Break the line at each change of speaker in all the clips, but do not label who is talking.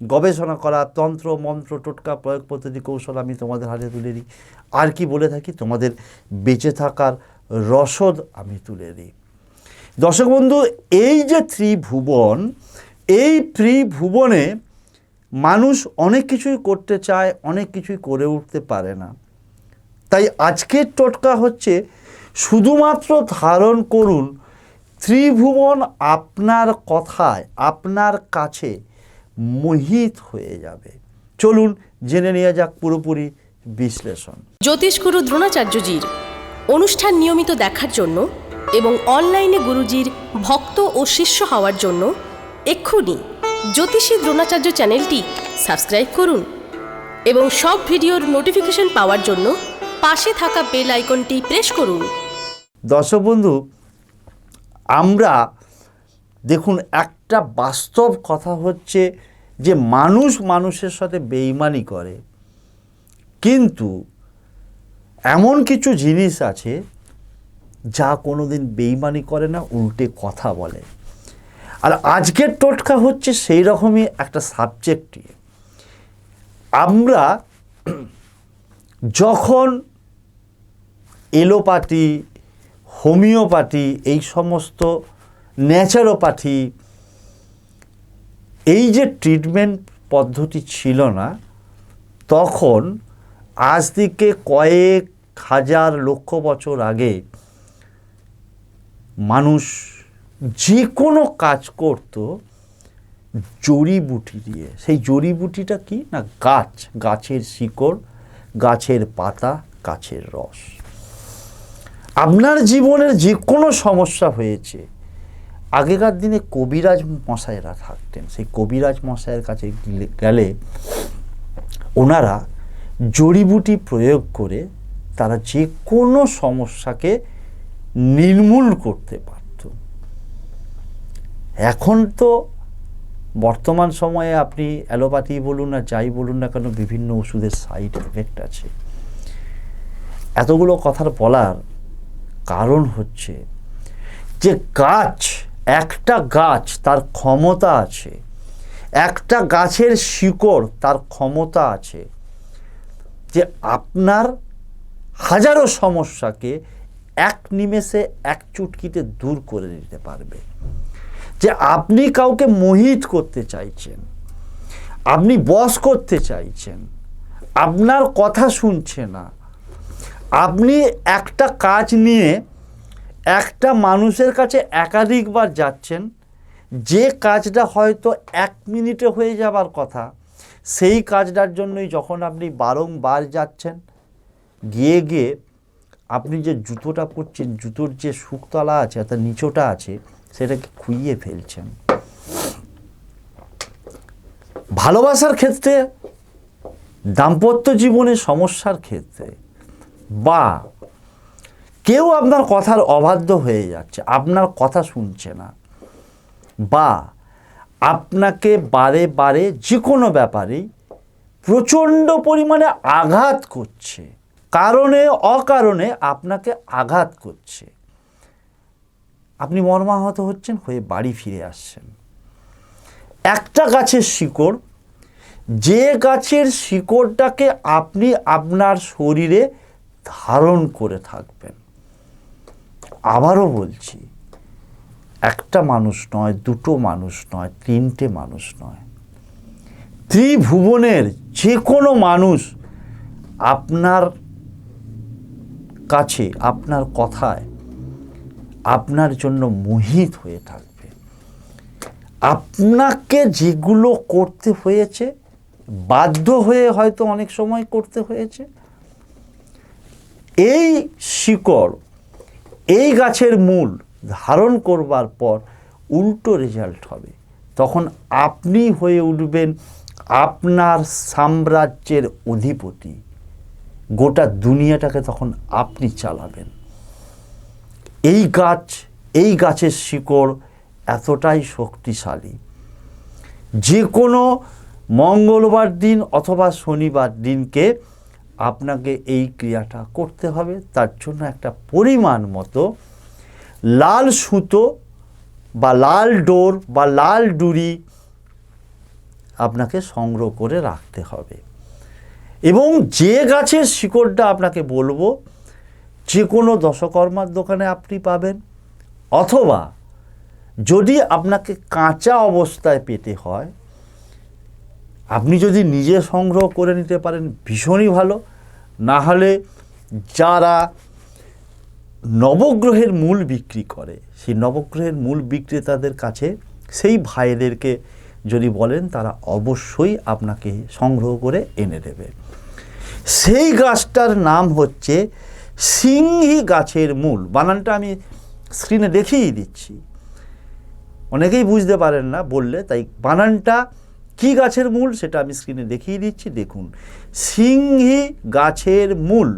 গবেষণা করা, তন্ত্র, মন্ত্র, টোটকা, প্রয়োগ পদ্ধতি, কৌশল আমি তোমাদের হাতে তুলে দিই। আর কি বলে থাকি? তোমাদের বেঁচে থাকার রসদ আমি তুলে দিই। দর্শক বন্ধু, এই যে ত্রিভুবন, এই ত্রিভুবনে মানুষ অনেক কিছুই করতে চায়, অনেক কিছুই করে উঠতে পারে না। তাই আজকের টোটকা হচ্ছে, শুধুমাত্র ধারণ করুন ত্রিভুবন আপনার কথায়, আপনার কাছে মোহিত হয়ে যাবে। চলুন জেনে নেওয়া যাক পুরোপুরি বিশ্লেষণ।
জ্যোতিষগুরু দ্রোণাচার্যজির অনুষ্ঠান নিয়মিত দেখার জন্য এবং অনলাইনে গুরুজির ভক্ত ও শিষ্য হওয়ার জন্য এক্ষুনি জ্যোতিষী দ্রোণাচার্য চ্যানেলটি সাবস্ক্রাইব করুন এবং সব ভিডিওর নোটিফিকেশন পাওয়ার জন্য পাশে থাকা বেল আইকনটি প্রেস করুন।
দর্শক বন্ধু আমরা দেখুন, একটা বাস্তব কথা হচ্ছে যে মানুষ মানুষের সাথে বেইমানি করে। কিন্তু এমন কিছু জিনিস আছে যা কোনোদিন বেইমানি করে না, উল্টে কথা বলে। আর আজকের টোটকা হচ্ছে সেই রকমই একটা সাবজেক্ট আমরা যখন এলোপ্যাথি, হোমিওপ্যাথি এই সমস্ত ন্যাচারোপ্যাথি এই যে ট্রিটমেন্ট পদ্ধতি ছিল না, তখন আজ থেকে কয়েক হাজার লক্ষ বছর আগে মানুষ যে কোনো কাজ করত জড়িবুটি দিয়ে। সেই জড়িবুটিটা কি না গাছ, গাছের শিকড়, গাছের পাতা, গাছের রস। আপনার জীবনের যে কোনো সমস্যা হয়েছে আগেকার দিনে কবিরাজ মশাইরা থাকতেন। সেই কবিরাজ মশাইয়ের কাছে গেলে- ওনারা জড়িবুটি প্রয়োগ করে তারা যে কোনো সমস্যাকে নির্মূল করতে পারত। এখন তো বর্তমান সময়ে আপনি অ্যালোপ্যাথি বলুন না যাই বলুন না কেন বিভিন্ন ওষুধের সাইড এফেক্ট আছে। এতগুলো কথার বলার কারণ হচ্ছে যে গাছ একটা গাছ তার ক্ষমতা আছে। একটা গাছের শিকড় তার ক্ষমতা আছে। যে আপনার হাজারো সমস্যাকে এক নিমেষে, এক চুটকিতে দূর করে দিতে পারবে। যে আপনি কাউকে মোহিত করতে চাইছেন, আপনি বস করতে চাইছেন, আপনার কথা শুনছে না, আপনি একটা কাজ নিয়ে একটা মানুষের কাছে একাধিকবার যাচ্ছেন, যে কাজটা হয়তো এক মিনিটে হয়ে যাবার কথা, সেই কাজটার জন্যই যখন আপনি বারংবার যাচ্ছেন, গিয়ে গিয়ে আপনি যে জুতোটা পরছেন, জুতোর যে শুকতলা আছে, অর্থাৎ নিচোটা আছে, সেটাকে খুইয়ে ফেলছেন। ভালোবাসার ক্ষেত্রে, দাম্পত্য জীবনে সমস্যার ক্ষেত্রে, বা কেউ আপনার কথার অবাধ্য হয়ে যাচ্ছে, আপনার কথা শুনছে না। বা আপনাকে বারে বারে যে কোনো ব্যাপারেই প্রচণ্ড পরিমাণে আঘাত করছে, কারণে অকারণে আপনাকে আঘাত করছে। আপনি মর্মাহত হচ্ছেন, হয়ে বাড়ি ফিরে আসছেন। একটা গাছের শিকড়, যে গাছের শিকড়টাকে আপনি আপনার শরীরে ধারণ করে থাকবেন। আবারও বলছি, একটা মানুষ নয়, দুটো মানুষ নয়, তিনটে মানুষ নয়। ত্রিভুবনের যে কোনো মানুষ আপনার কাছে, আপনার কথায়, আপনার জন্য মোহিত হয়ে থাকবে। আপনাকে যেগুলো করতে হয়েছে, বাধ্য হয়ে হয়তো অনেক সময় করতে হয়েছে। এই শিকড় এই গাছের মূল ধারণ করবার পর উল্টো রেজাল্ট হবে। তখন আপনি হয়ে উঠবেন আপনার সাম্রাজ্যের অধিপতি। গোটা দুনিয়াটাকে তখন আপনি চালাবেন। এই গাছ, এই গাছের শিকড় এতটাই শক্তিশালী। যে কোনো মঙ্গলবার দিন অথবা শনিবার দিনকে আপনাকে এই ক্রিয়াটা করতে হবে। তার জন্য একটা পরিমাণ মতো লাল সুতো বা লাল ডোর বা লাল ডুরি আপনাকে সংগ্রহ করে রাখতে হবে। এবং যে গাছের শিকড়টা আপনাকে বলব, যে কোনো দশকর্মার দোকানে আপনি পাবেন, অথবা যদি আপনাকে কাঁচা অবস্থায় পেতে হয় আপনি যদি নিজে সংগ্রহ করে নিতে পারেন, ভীষণই ভালো। না হলে যারা নবগ্রহের মূল বিক্রি করে, সেই নবগ্রহের মূল বিক্রেতাদের কাছে সেই ভাইদেরকে যদি বলেন, তারা অবশ্যই আপনাকে সংগ্রহ করে এনে দেবে। সেই গাছটার নাম হচ্ছে সিংহি গাছের মূল। বানানটা আমি স্ক্রিনে দেখিয়ে দিচ্ছি। অনেকেই বুঝতে পারেন না বললে, তাই বানানটা কি গাছের মূল সেটা আমি স্ক্রিনে দেখিয়ে দিচ্ছি, দেখুন। সিংহি গাছের মূল।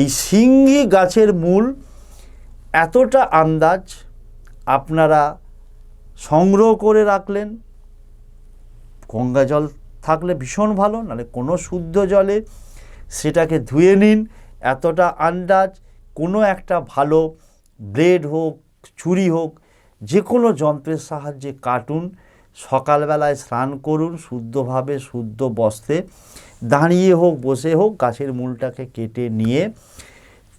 এই সিংহি গাছের মূল এতটা আন্দাজ আপনারা সংগ্রহ করে রাখলেন। গঙ্গা জল থাকলে ভীষণ ভালো, নাহলে কোনো শুদ্ধ জলে সেটাকে ধুয়ে নিন। এতটা আন্দাজ, কোনো একটা ভালো ব্লেড হোক, ছুরি হোক যে কোনো যন্ত্রের সাহায্যে কাটুন। সকালবেলায় স্নান করুন, শুদ্ধভাবে শুদ্ধ বস্ত্রে। দাঁড়িয়ে হোক, বসে হোক, গাছের মূলটাকে কেটে নিয়ে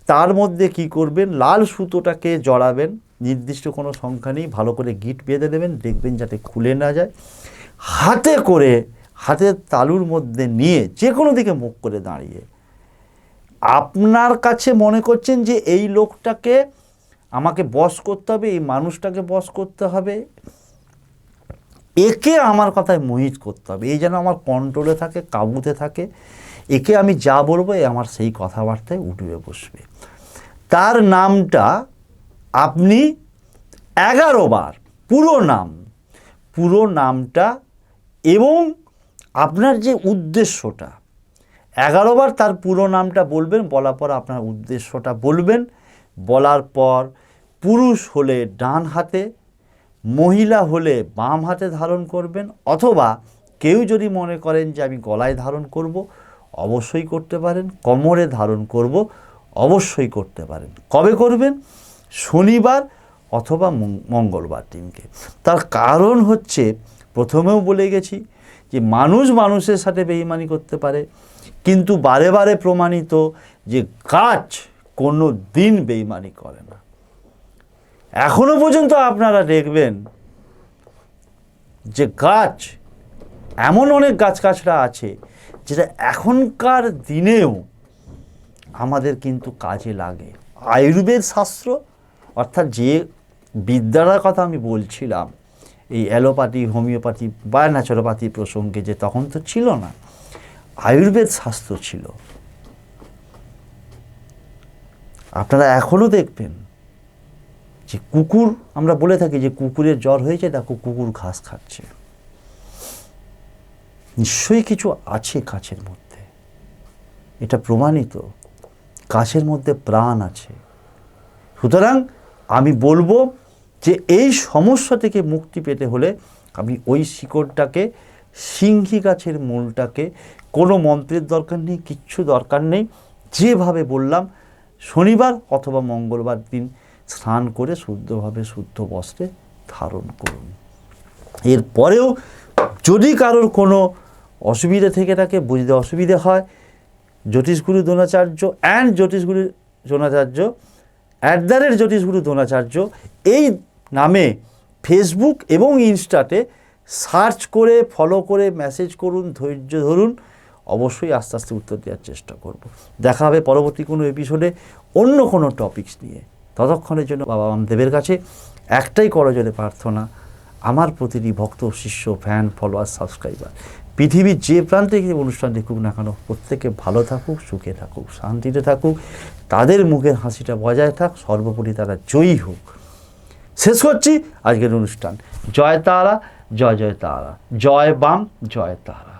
তার মধ্যে কি করবেন? লাল সুতোটাকে জড়াবেন। নির্দিষ্ট কোনো সংখ্যা নেই। ভালো করে গিট বেঁধে দেবেন। দেখবেন যাতে খুলে না যায়। হাতে করে হাতের তালুর মধ্যে নিয়ে যে কোনো দিকে মুখ করে দাঁড়িয়ে। আপনার কাছে মনে করছেন যে এই লোকটাকে আমাকে বস করতে হবে, এই মানুষটাকে বস করতে হবে? একে আমার কথায় মোহিত করতে হবে। এই যেন আমার কন্ট্রোলে থাকে, কাবুতে থাকে। একে আমি যা বলব, এ আমার সেই কথাবার্তায় উঠবে, বসবে। তার নামটা আপনি এগারো বার, পুরো নাম, পুরো নামটা এবং আপনার যে উদ্দেশ্যটা এগারোবার তার পুরো নামটা বলবেন, বলার পর আপনার উদ্দেশ্যটা বলবেন। বলার পর পুরুষ হলে ডান হাতে মহিলা হলে বাম হাতে ধারণ করবেন অথবা কেউ যদি মনে করেন যে আমি গলায় ধারণ করব, অবশ্যই করতে পারেন, কোমরে ধারণ করব, অবশ্যই করতে পারেন। কবে করবেন? শনিবার অথবা মঙ্গলবার দিনকে। তার কারণ হচ্ছে, প্রথমেও বলে গেছি যে মানুষ মানুষের সাথে বেইমানি করতে পারে, কিন্তু বারে বারে প্রমাণিত যে গাছ কোনো দিন বেইমানি করে না। এখনও পর্যন্ত আপনারা দেখবেন যে গাছ, এমন অনেক গাছ গাছরা আছে যেটা এখনকার দিনেও আমাদের কিন্তু কাজে লাগে। আয়ুর্বেদ শাস্ত্র, অর্থাৎ যে বিদ্যার কথা আমি বলছিলাম, এই অ্যালোপ্যাথি, হোমিওপ্যাথি বা ন্যাচুরোপ্যাথি প্রসঙ্গে যে তখন তো ছিল না, আয়ুর্বেদ শাস্ত্র ছিল। আপনারা এখনও দেখবেন যে কুকুর, আমরা বলে থাকি যে কুকুরের জ্বর হয়েছে, দেখো কুকুর ঘাস খাচ্ছে। নিশ্চয়ই কিছু আছে কাছের মধ্যে। এটা প্রমাণিত। গাছের মধ্যে প্রাণ আছে। সুতরাং আমি বলব যে এই সমস্যা থেকে মুক্তি পেতে হলে আমি ওই শিকড়টাকে, সিংহি গাছের মূলটাকে, কোনো মন্ত্রের দরকার নেই, কিচ্ছু দরকার নেই। যেভাবে বললাম, শনিবার অথবা মঙ্গলবার দিন স্নান করে শুদ্ধভাবে শুদ্ধ বস্ত্রে ধারণ করুন। এরপরেও যদি কারোর কোনো অসুবিধা থেকে থাকে, বুঝতে অসুবিধে হয়, Jyotishguru Dronacharya and Jyotishguru Dronacharya at the rate Jyotishguru Dronacharya এই নামে ফেসবুক এবং ইনস্টাতে সার্চ করে ফলো করে মেসেজ করুন, ধৈর্য ধরুন, অবশ্যই আস্তে আস্তে উত্তর দেওয়ার চেষ্টা করব। দেখা হবে পরবর্তী কোনো এপিসোডে অন্য কোনো টপিকস নিয়ে। ততক্ষণের জন্য বাবা দেবের কাছে একটাই করজোরে প্রার্থনা, আমার প্রতিটি ভক্ত, শিষ্য ফ্যান ফলোয়ার সাবস্ক্রাইবার পৃথিবীর যে প্রান্তে গিয়ে অনুষ্ঠান দেখুক না কেন, প্রত্যেকে ভালো থাকুক, সুখে থাকুক, শান্তিতে থাকুক, তাদের মুখের হাসিটা বজায় থাক, সর্বোপরি তারা জয়ী হোক। শেষ করছি আজকের অনুষ্ঠান। জয় তারা, জয় জয় তারা। জয় বাম, জয় তারা।